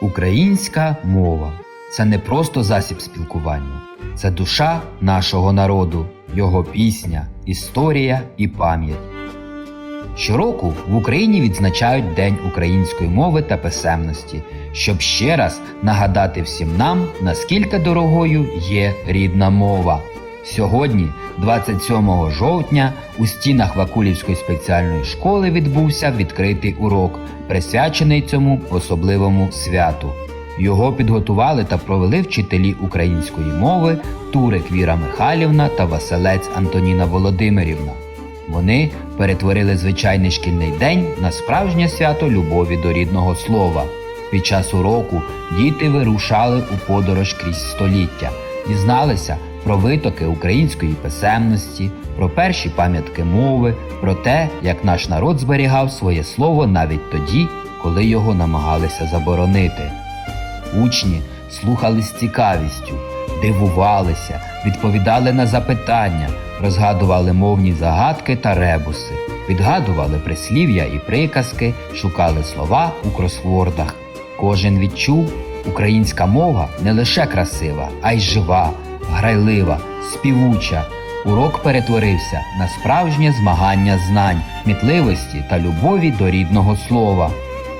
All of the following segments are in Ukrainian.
Українська мова це не просто засіб спілкування, це душа нашого народу, його пісня, історія і пам'ять. Щороку в Україні відзначають День української мови та писемності, щоб ще раз нагадати всім нам, наскільки дорогою є рідна мова. Сьогодні, 27 жовтня, у стінах Вакулівської спеціальної школи відбувся відкритий урок, присвячений цьому особливому святу. Його підготували та провели вчителі української мови Турик Віра Михайлівна та Василець Антоніна Володимирівна. Вони перетворили звичайний шкільний день на справжнє свято любові до рідного слова. Під час уроку діти вирушали у подорож крізь століття, дізналися про витоки української писемності, про перші пам'ятки мови, про те, як наш народ зберігав своє слово навіть тоді, коли його намагалися заборонити. Учні слухали з цікавістю, дивувалися, відповідали на запитання, розгадували мовні загадки та ребуси, відгадували прислів'я і приказки, шукали слова у кросвордах. Кожен відчув, українська мова не лише красива, а й жива, грайлива, співуча. Урок перетворився на справжнє змагання знань, мітливості та любові до рідного слова.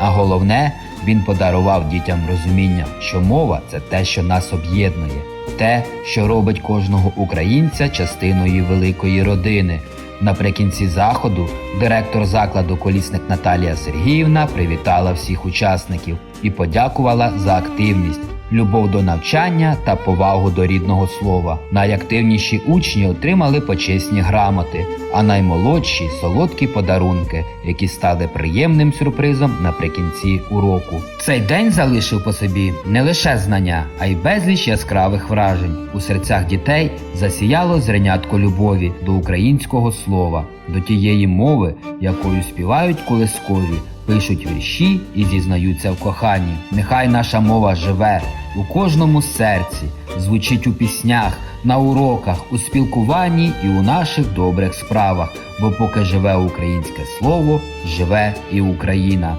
А головне, він подарував дітям розуміння, що мова це те, що нас об'єднує, те, що робить кожного українця частиною великої родини. Наприкінці заходу директор закладу колісник Наталія Сергіївна привітала всіх учасників і подякувала за активність, любов до навчання та повагу до рідного слова. Найактивніші учні отримали почесні грамоти, а наймолодші солодкі подарунки, які стали приємним сюрпризом наприкінці уроку. Цей день залишив по собі не лише знання, а й безліч яскравих вражень. У серцях дітей засіяло зернятко любові до українського слова, до тієї мови, якою співають колискові, пишуть вірші і зізнаються в коханні. Нехай наша мова живе у кожному серці, звучить у піснях, на уроках, у спілкуванні і у наших добрих справах. Бо поки живе українське слово, живе і Україна.